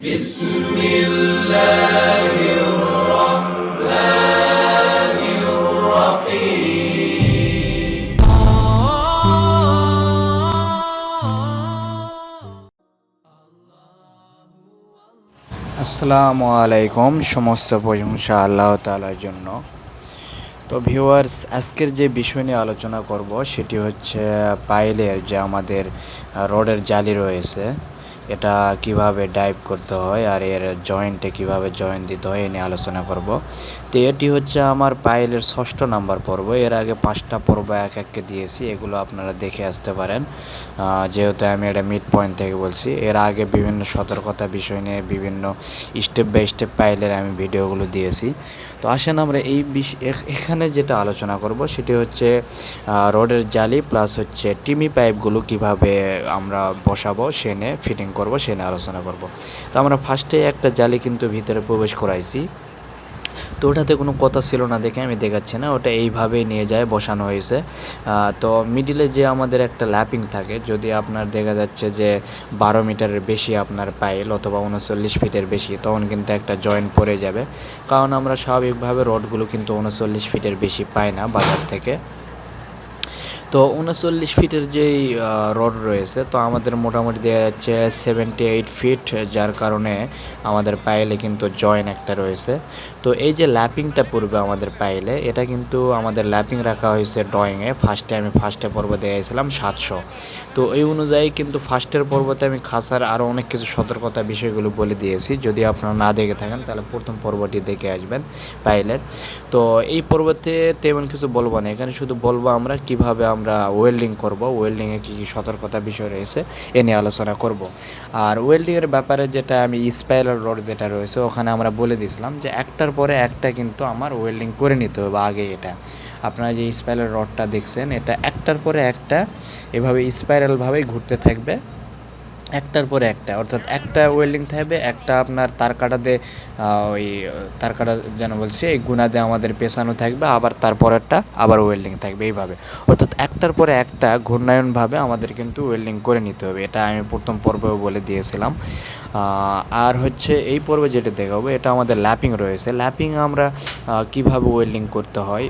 بسم الله الرحمن الرحيم আসসালামু আলাইকুম সমস্ত প্রশংসা আল্লাহ তাআলার জন্য তো ভিউয়ার্স আজকের যে বিষয় নিয়ে আলোচনা করব সেটি হচ্ছে পাইলের যে আমাদের রডের জালি রয়েছে এটা কীভাবে ডাইভ করতে হয় আর এর জয়েন্টে কীভাবে জয়েন্ট দিতে হয় এ নিয়ে আলোচনা করব। তো এটি হচ্ছে আমার পাইলের ষষ্ঠ নাম্বার পর্ব। এর আগে পাঁচটা পর্ব এক এককে দিয়েছি, এগুলো আপনারা দেখে আসতে পারেন। যেহেতু আমি এটা মিড পয়েন্ট থেকে বলছি, এর আগে বিভিন্ন সতর্কতা বিষয় নিয়ে বিভিন্ন স্টেপ বাই স্টেপ পাইলের আমি ভিডিওগুলো দিয়েছি। তো আসেন আমরা এই এখানে যেটা আলোচনা করব সেটি হচ্ছে রোডের জালি প্লাস হচ্ছে টিমি পাইপগুলো কীভাবে আমরা বসাবো, সে নিয়ে ফিটিং করব, সে নিয়ে আলোচনা করব। তো আমরা ফার্স্টে একটা জালি কিন্তু ভিতরে প্রবেশ করাইছি। তো ওটাতে কোনো কথা ছিল না দেখে আমি দেখাচ্ছি না, ওটা এইভাবেই নিয়ে যায়, বসানো হয়েছে। তো মিডিলে যে আমাদের একটা ল্যাপিং থাকে, যদি আপনার দেখা যাচ্ছে যে বারো মিটারের বেশি আপনার পাইল অথবা উনচল্লিশ ফিটের বেশি, তখন কিন্তু একটা জয়েন্ট পড়ে যাবে। কারণ আমরা স্বাভাবিকভাবে রডগুলো কিন্তু উনচল্লিশ ফিটের বেশি পাই না বাজার থেকে। তো উনচল্লিশ ফিটের যেই রড রয়েছে, তো আমাদের মোটামুটি দেওয়া যাচ্ছে সেভেন্টি এইট ফিট যার কারণে আমাদের পাইলে কিন্তু জয়েন একটা রয়েছে। তো এই যে ল্যাপিংটা পড়বে আমাদের পাইলে, এটা কিন্তু আমাদের ল্যাপিং রাখা হয়েছে ড্রয়িংয়ে ফার্স্টে আমি ফার্স্টে পর্ব দিয়েছিলাম সাতশো। তো এই অনুযায়ী কিন্তু ফার্স্টের পর্বতে আমি খাসার আরও অনেক কিছু সতর্কতা বিষয়গুলো বলে দিয়েছি। যদি আপনারা না দেখে থাকেন, তাহলে প্রথম পর্বটি দেখে আসবেন পাইলের তো এই পর্বতে তেমন কিছু বলব না। এখানে শুধু বলব আমরা কীভাবে আমরা ওয়েল্ডিং করব ওয়েল্ডিংয়ে কী কী সতর্কতা বিষয় রয়েছে, এ নিয়ে আলোচনা করব। আর ওয়েল্ডিংয়ের ব্যাপারে যেটা আমি স্পাইরাল রড যেটা রয়েছে, ওখানে আমরা বলে দিয়েছিলাম যে একটার পরে একটা কিন্তু আমার ওয়েল্ডিং করে নিতে হবে আগে এটা। আপনারা যে স্পাইরাল রডটা দেখছেন, এটা একটার পরে একটা, এভাবে স্পাইরালভাবেই ঘুরতে থাকবে। একটার পরে একটা, অর্থাৎ একটা ওয়েল্ডিং থাকবে, একটা আপনার তার কাটাতে ওই তার কাটা যেন বলছি, এই গুণাতে আমাদের পেছানো থাকবে, আবার তারপরেরটা আবার ওয়েল্ডিং থাকবে, এইভাবে। অর্থাৎ একটার পরে একটা ঘূর্ণায়নভাবে আমাদের কিন্তু ওয়েল্ডিং করে নিতে হবে, এটা আমি প্রথম পর্বেও বলে দিয়েছিলাম। আর হচ্ছে এই পর্বে যেটা দেখাবো, এটা আমাদের ল্যাপিং রয়েছে। ল্যাপিং আমরা কীভাবে ওয়েল্ডিং করতে হয়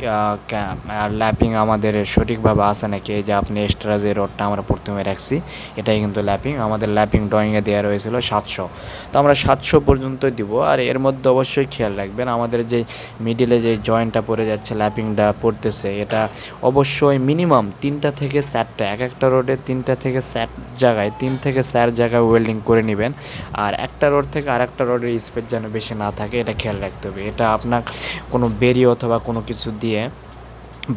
আর ল্যাপিং আমাদের সঠিকভাবে আসে নাকি যে আপনি এক্সট্রা যে রডটা আমরা প্রথমে রাখছি, এটাই কিন্তু ল্যাপিং। আমাদের ল্যাপিং ড্রয়িংয়ে দেওয়া রয়েছিল সাতশো। তো আমরা সাতশো পর্যন্ত দিব, আর এর মধ্যে অবশ্যই খেয়াল রাখবেন। আমাদের যে মিডিলে যে জয়েন্টটা পড়ে যাচ্ছে, ল্যাপিংটা পড়তেছে, এটা অবশ্যই মিনিমাম তিনটা থেকে চারটা, এক একটা রোডে তিনটা থেকে চার জায়গায়, তিন থেকে চার জায়গায় ওয়েল্ডিং করে নেবেন। আর একটা রোড থেকে আর একটা রোডের স্পেস যেন বেশি না থাকে, এটা খেয়াল রাখতে হবে। এটা আপনার কোনো বেরি অথবা কোনো কিছু দিয়ে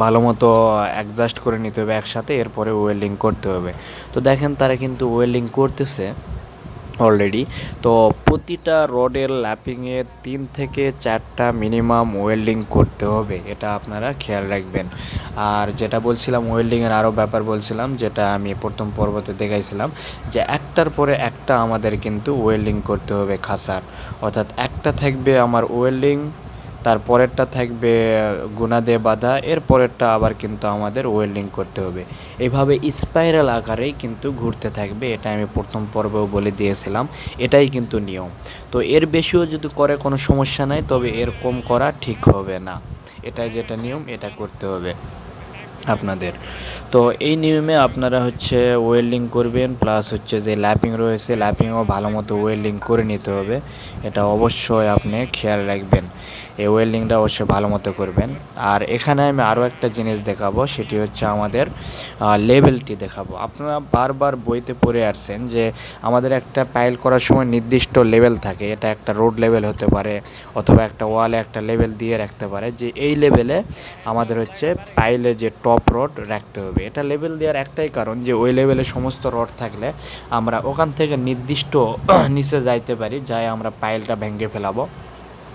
ভালো মতো অ্যাডজাস্ট করে নিতে হবে একসাথে, এরপরে ওয়েল্ডিং করতে হবে। তো দেখেন তারা কিন্তু ওয়েল্ডিং করতেছে। অলরেডি তো প্রতিটা রোডের ল্যাপিংয়ে তিন থেকে চারটা মিনিমাম ওয়েল্ডিং করতে হবে, এটা আপনারা খেয়াল রাখবেন। আর যেটা বলছিলাম ওয়েল্ডিংয়ের আরও ব্যাপার বলছিলাম, যেটা আমি প্রথম পর্বতে দেখাইছিলাম, যে একটার পরে একটা আমাদের কিন্তু ওয়েল্ডিং করতে হবে খাসার। অর্থাৎ একটা থাকবে আমার ওয়েল্ডিং তারপরেরটা থাকবে গুণা দিয়ে বাঁধা, এর পরেরটা আবার কিন্তু আমাদের ওয়েল্ডিং করতে হবে। এভাবে স্পাইরাল আকারেই কিন্তু ঘুরতে থাকবে, এটা আমি প্রথম পর্বেও বলে দিয়েছিলাম, এটাই কিন্তু নিয়ম। তো এর বেশিও যদি করে কোনো সমস্যা নাই, তবে এর কম করা ঠিক হবে না। এটা যেটা নিয়ম, এটা করতে হবে আপনাদের। তো এই নিয়মে আপনারা হচ্ছে ওয়েল্ডিং করবেন প্লাস হচ্ছে যে ল্যাপিং রয়েছে ল্যাপিংও ভালো মতো ওয়েল্ডিং করে নিতে হবে। এটা অবশ্যই আপনি খেয়াল রাখবেন। এই ওয়েল্ডিংটা অবশ্যই ভালো মতো করবেন। আর এখানে আমি আরও একটা জিনিস দেখাবো, সেটি হচ্ছে আমাদের লেভেলটি দেখাবো। আপনারা বারবার বইতে পড়ে আসছেন যে আমাদের একটা পাইল করার সময় নির্দিষ্ট লেভেল থাকে, এটা একটা রোড লেভেল হতে পারে অথবা একটা ওয়ালে একটা লেভেল দিয়ে রাখতে পারে, যে এই লেভেলে আমাদের হচ্ছে পাইলে যে টপ রড রাখতে হবে। এটা লেভেল দেওয়ার একটাই কারণ যে ওই লেভেলে সমস্ত রড থাকলে আমরা ওখান থেকে নির্দিষ্ট নিচে যাইতে পারি, যাই আমরা পাইলটা ভেঙে ফেলাবো।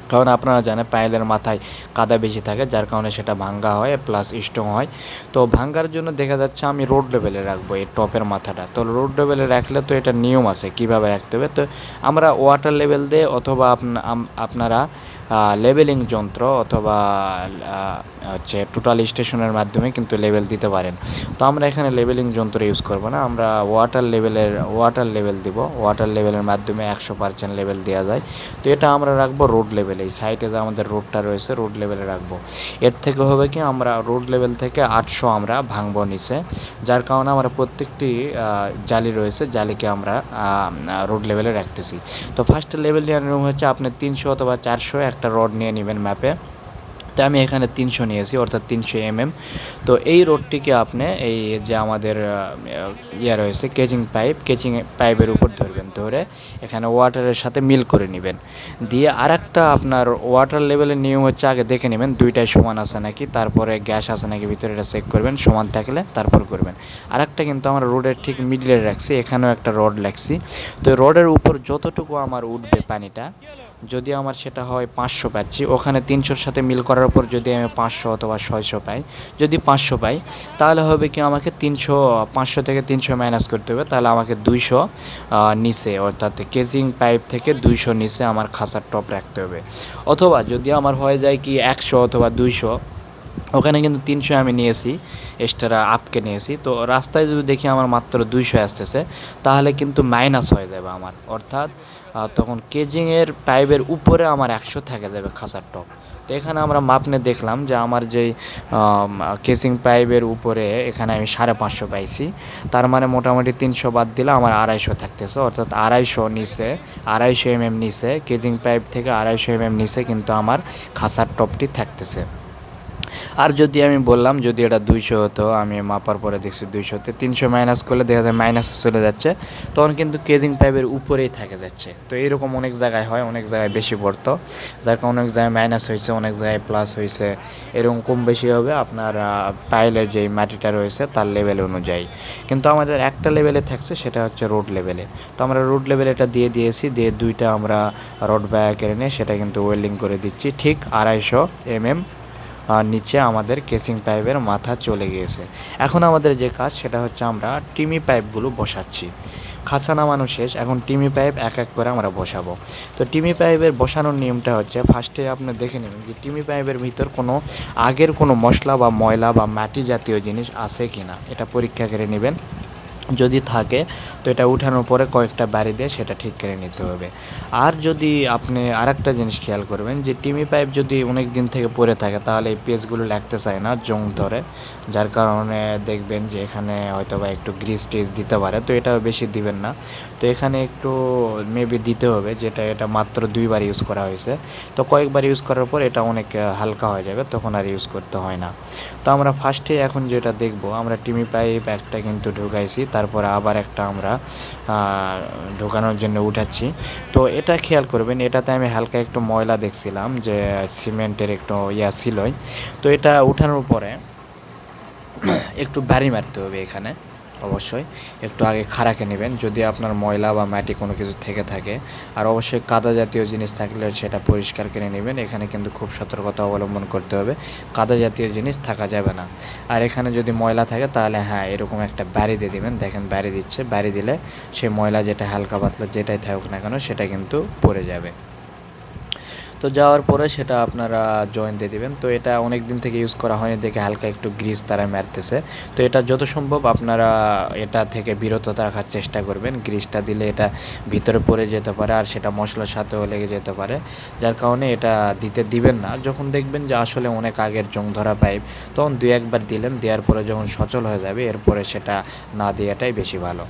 কারণ আপনারা জানেন পায়েলের মাথায় কাদা বেশি থাকে, যার কারণে সেটা ভাঙ্গা হয় প্লাস স্ট্রং হয়। তো ভাঙ্গার জন্য দেখা যাচ্ছে আমি রোড লেভেলে রাখব এই টপের মাথাটা। তো রোড লেভেলে রাখলে তো এটা নিয়ম আছে, কীভাবে রাখতে হবে? তো আমরা ওয়াটার লেভেল দিয়ে অথবা আপনা- আপনারা লেবেলিং যন্ত্র অথবা হচ্ছে টোটাল স্টেশনের মাধ্যমে কিন্তু লেভেল দিতে পারেন। তো আমরা এখানে লেবেলিং যন্ত্র ইউজ করব না। আমরা ওয়াটার লেভেলের ওয়াটার লেভেল দিব। ওয়াটার লেভেলের মাধ্যমে একশো পার্সেন্ট লেভেল দেওয়া যায়। তো এটা আমরা রাখব রোড লেভেলে এই সাইডে যে আমাদের রোডটা রয়েছে রোড লেভেলে রাখব। এর থেকে হবে কি, আমরা রোড লেভেল থেকে আটশো আমরা ভাঙবো নিচে। যার কারণে আমরা প্রত্যেকটি জালি রয়েছে, জালিকে আমরা রোড লেভেলে রাখতেছি। তো ফার্স্ট লেভেল নিয়ম হচ্ছে আপনি তিনশো অথবা চারশো এক একটা রড নিয়ে নেবেন ম্যাপে তো আমি এখানে তিনশো নিয়েছি, অর্থাৎ তিনশো এমএম তো এই রোডটিকে আপনি এই যে আমাদের ইয়ে রয়েছে কেচিং পাইপ কেচিং পাইপের উপর ধরবেন, ধরে এখানে ওয়াটারের সাথে মিল করে নেবেন। দিয়ে আর আপনার ওয়াটার লেভেলের নিয়ম হচ্ছে আগে দেখে নেবেন, দুইটাই সমান আছে নাকি, তারপরে গ্যাস আছে নাকি, ভিতরে এটা চেক করবেন, সমান থাকলে তারপর করবেন। আর একটা কিন্তু আমরা রোডের ঠিক মিডলে রাখছি, এখানেও একটা রড রাখছি তো রডের উপর যতটুকু আমার উঠবে পানিটা যদি আমার সেটা হয় পাঁচশো পাচ্ছি, ওখানে তিনশোর সাথে মিল করার পর যদি আমি পাঁচশো অথবা ছয়শো পাই, যদি পাঁচশো পাই, তাহলে হবে কি আমাকে তিনশো, পাঁচশো থেকে তিনশো মাইনাস করতে হবে, তাহলে আমাকে দুইশো নিচে, অর্থাৎ কেজিং পাইপ থেকে দুইশো নিচে আমার খাঁচার টপ রাখতে হবে। অথবা যদি আমার হয়ে যায় কি একশো অথবা দুইশো, ওখানে কিন্তু তিনশো আমি নিয়েছি এক্সট্রা আপকে নিয়েছি, তো রাস্তায় যদি দেখি আমার মাত্র দুইশো আসতেছে, তাহলে কিন্তু মাইনাস হয়ে যাবে আমার, অর্থাৎ তখন কেজিংয়ের পাইপের উপরে আমার একশো থেকে যাবে খাঁচার টপ তো এখানে আমরা মাপনে দেখলাম যে আমার যেই কেসিং পাইপের উপরে এখানে আমি সাড়ে পাঁচশো পাইছি। তার মানে মোটামুটি তিনশো বাদ দিলে আমার আড়াইশো থাকতেছে, অর্থাৎ আড়াইশো নিচে, আড়াইশো এমএম নিচে, কেজিং পাইপ থেকে আড়াইশো এমএম নিচে কিন্তু আমার খাঁচার টপটি থাকতেছে। আর যদি আমি বললাম, যদি এটা দুইশো হতো, আমি মাপার পরে দেখছি দুইশোতে তিনশো মাইনাস করলে দেখা যায় মাইনাস চলে যাচ্ছে, তখন কিন্তু কেজিং পাইপের উপরেই থাকে যাচ্ছে। তো এরকম অনেক জায়গায় হয়, অনেক জায়গায় বেশি পড়তো, যার কারণে অনেক জায়গায় মাইনাস হয়েছে, অনেক জায়গায় প্লাস হয়েছে। এরকম কম বেশি হবে, আপনার পাইলের যেই মাটিটা রয়েছে, তার লেভেল অনুযায়ী। কিন্তু আমাদের একটা লেভেলে থাকছে, সেটা হচ্ছে রোড লেভেলে তো আমরা রোড লেভেলে এটা দিয়ে দিয়েছি, দিয়ে দুইটা আমরা রড ব্যাগ এনে সেটা কিন্তু ওয়েল্ডিং করে দিচ্ছি, ঠিক আড়াইশো এম আর নিচে আমাদের কেসিং পাইপের মাথা চলে গিয়েছে। এখন আমাদের যে কাজ, সেটা হচ্ছে আমরা টিমি পাইপগুলো বসাচ্ছি। খাঁচা নামানো শেষ, এখন টিমি পাইপ এক এক করে আমরা বসাবো। তো টিমি পাইপের বসানোর নিয়মটা হচ্ছে ফার্স্টে আপনি দেখে নেবেন যে টিমি পাইপের ভিতর কোনো আগের কোনো মশলা বা ময়লা বা মাটি জাতীয় জিনিস আছে কি না এটা পরীক্ষা করে নেবেন। যদি থাকে, তো এটা উঠানোর পরে কয়েকটা বাড়ি দিয়ে সেটা ঠিক করে নিতে হবে। আর যদি আপনি আরেকটা জিনিস খেয়াল করবেন যে, টিমি পাইপ যদি অনেক দিন থেকে পড়ে থাকে, তাহলে এই পেজগুলো লাগতে চায় না জং ধরে। যার কারণে দেখবেন যে, এখানে হয়তো বা একটু গ্রিস টিস দিতে পারে, তো এটাও বেশি দিবেন না। তো এখানে একটু মেবি দিতে হবে, যেটা এটা মাত্র দুইবার ইউজ করা হয়েছে। তো কয়েকবার ইউজ করার পর এটা অনেক হালকা হয়ে যাবে, তখন আর ইউজ করতে হয় না। তো আমরা ফার্স্টে এখন যেটা দেখব, আমরা টিমি পাইপ একটা কিন্তু ঢুকাইছি তারপরে আবার একটা আমরা ঢোকানোর জন্য উঠাচ্ছি। তো এটা খেয়াল করবেন, এটাতে আমি হালকা একটু ময়লা দেখছিলাম যে সিমেন্টের একটু ইয়া ছিলই। তো এটা উঠানোর পরে একটু বাড়ি মারতে হবে এখানে। অবশ্যই। একটু আগে খাড়াকে নেবেন, যদি আপনার ময়লা বা মাটি কোনো কিছু থেকে থাকে। আর অবশ্যই কাদা জাতীয় জিনিস থাকলে সেটা পরিষ্কার করে নেবেন, এখানে কিন্তু খুব সতর্কতা অবলম্বন করতে হবে। কাদা জাতীয় জিনিস থাকা যাবে না। আর এখানে যদি ময়লা থাকে তাহলে হ্যাঁ এরকম একটা বাড়ি দিয়ে দিবেন। দেখেন বাড়ি দিচ্ছে বাড়ি দিলে সেই ময়লা যেটা হালকা পাতলা যেটাই থাকুক না কেন, সেটা কিন্তু পড়ে যাবে। তো যাওয়ার পরে সেটা আপনারা জয়েন দিয়ে দিবেন। তো এটা অনেক দিন থেকে ইউজ করা হয়নি, দেখে হালকা একটু গ্রিস তারা মারতেছে। তো এটা যত সম্ভব আপনারা এটা থেকে বিরত রাখার চেষ্টা করবেন। গ্রিসটা দিলে এটা ভিতরে পড়ে যেতে পারে আর সেটা মশলার সাথেও লেগে যেতে পারে। যার কারণে এটা দিতে দিবেন না। যখন দেখবেন যে আসলে অনেক আগের জং ধরা পাইপ তখন দুই একবার দিলেন, দেওয়ার পরে যখন সচল হয়ে যাবে, এরপরে সেটা না দেওয়াটাই বেশি ভালো।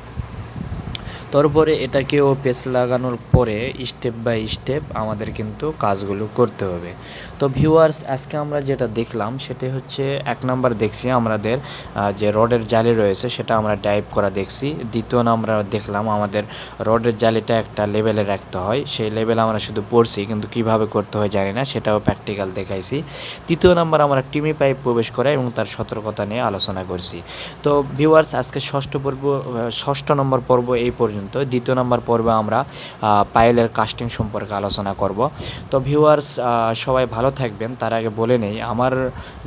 তারপরে এটাকেও পেস লাগানোর পরে স্টেপ বাই স্টেপ আমাদের কিন্তু কাজগুলো করতে হবে। তো ভিউয়ার্স আজকে আমরা যেটা দেখলাম সেটা হচ্ছে এক নাম্বার দেখছি আমাদের যে রডের জালি রয়েছে সেটা আমরা টাইপ করা দেখছি। দ্বিতীয় আমরা দেখলাম আমাদের রডের জালিটা একটা লেভেলে রাখতে হয়। সেই লেভেলে আমরা শুধু পড়ছি, কিন্তু কীভাবে করতে হয় জানি না, সেটাও প্র্যাকটিক্যাল দেখাইছি। তৃতীয় নাম্বার আমরা টিমি পাইপ প্রবেশ করা এবং তার সতর্কতা নিয়ে আলোচনা করছি। তো ভিউয়ার্স আজকে ষষ্ঠ পর্ব ষষ্ঠ নম্বর পর্ব এই পর্যন্ত। পর্যন্ত। দ্বিতীয় নাম্বার পর্বে আমরা পায়েলের কাস্টিং সম্পর্কে আলোচনা করব। তো ভিউয়ার্স সবাই ভালো থাকবেন। তার আগে বলে নেই, আমার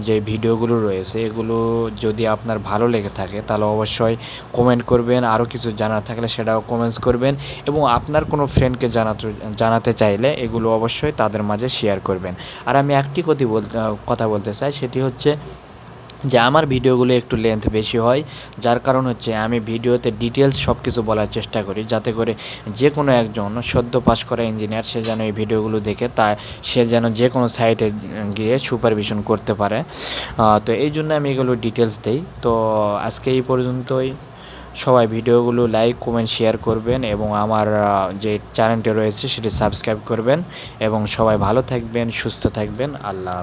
যে ভিডিওগুলো রয়েছে, এগুলো যদি আপনার ভালো লেগে থাকে, তাহলে অবশ্যই কমেন্ট করবেন। আরও কিছু জানার থাকলে সেটাও কমেন্টস করবেন। এবং আপনার কোনো ফ্রেন্ডকে জানাতে জানাতে চাইলে এগুলো অবশ্যই তাদের মাঝে শেয়ার করবেন। আর আমি একটি কথা বলতে কথা বলতে চাই, সেটি হচ্ছে যে আমার ভিডিওগুলো একটু লেন্থ বেশি হয়, যার কারণ হচ্ছে আমি ভিডিওতে ডিটেলস সব কিছু বলার চেষ্টা করি, যাতে করে যে কোনো একজন সদ্য পাস করা ইঞ্জিনিয়ার সে যেন এই ভিডিওগুলো দেখে, তা সে যেন যে কোনো সাইটে গিয়ে সুপারভিশন করতে পারে। তো এই জন্য আমি এগুলো ডিটেলস দিই। তো আজকে এই পর্যন্তই। সবাই ভিডিওগুলো লাইক কমেন্ট শেয়ার করবেন এবং আমার যে চ্যানেলটি রয়েছে সেটি সাবস্ক্রাইব করবেন এবং সবাই ভালো থাকবেন সুস্থ থাকবেন আল্লাহ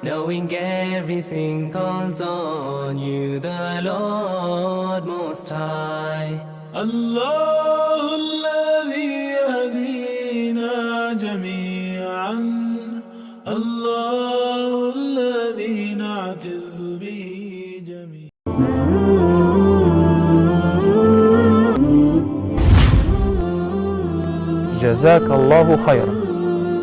Knowing everything calls on you, the Lord Most High. Allah, Allah. জাজাক Allah খায়রা